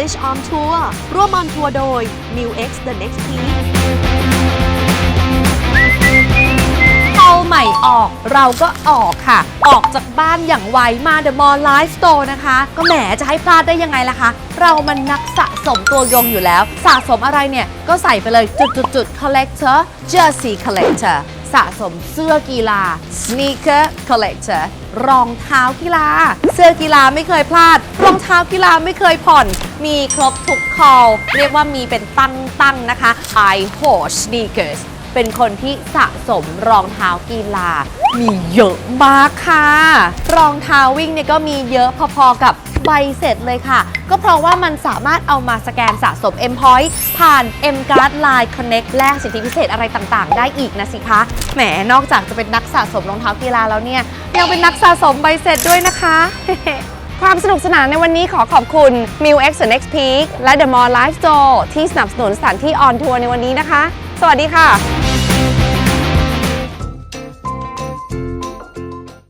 English on Tour ร่วมออนทัวร์โดย New X The Next Peak พอใหม่ออกเราก็ออกค่ะ ออกจากบ้านอย่างไวมา The Mall Life Store นะคะ ก็แหมจะให้พลาดได้ยังไงล่ะคะ เรามันนักสะสมตัวยงอยู่แล้ว สะสมอะไรเนี่ย ก็ใส่ไปเลยจุดจุดจุด collector jersey collector สะสมเสื้อกีฬา sneaker collector รองเท้ากีฬา เสื้อกีฬาไม่เคยพลาด รองเท้ากีฬาไม่เคยผ่อน มีครบทุกคอลเรียกว่ามีเป็นตั้งๆนะคะ I h o r e sneakers เป็นคนที่สะสมรองเท้ากีฬา มีเยอะมากค่ะ รองเท้าวิ่งเนี่ยก็มีเยอะพอๆกับใบเสร็จเลยค่ะ ก็เพราะว่ามันสามารถเอามาสแกนสะสม M Point ผ่าน M Card Line Connect แลกสิทธิพิเศษอะไรต่างๆ ได้อีกนะสิคะ แหม นอกจากจะเป็นนักสะสมรองเท้ากีฬาแล้วเนี่ย ยังเป็นนักสะสมใบเสร็จด้วยนะคะ ความสนุกสนานในวันนี้ขอขอบคุณ m i l X Next Peak และ The Mall Life Store ที่สนับสนุนสถานที่ออนทัวร์ในวันนี้นะคะ สวัสดีค่ะ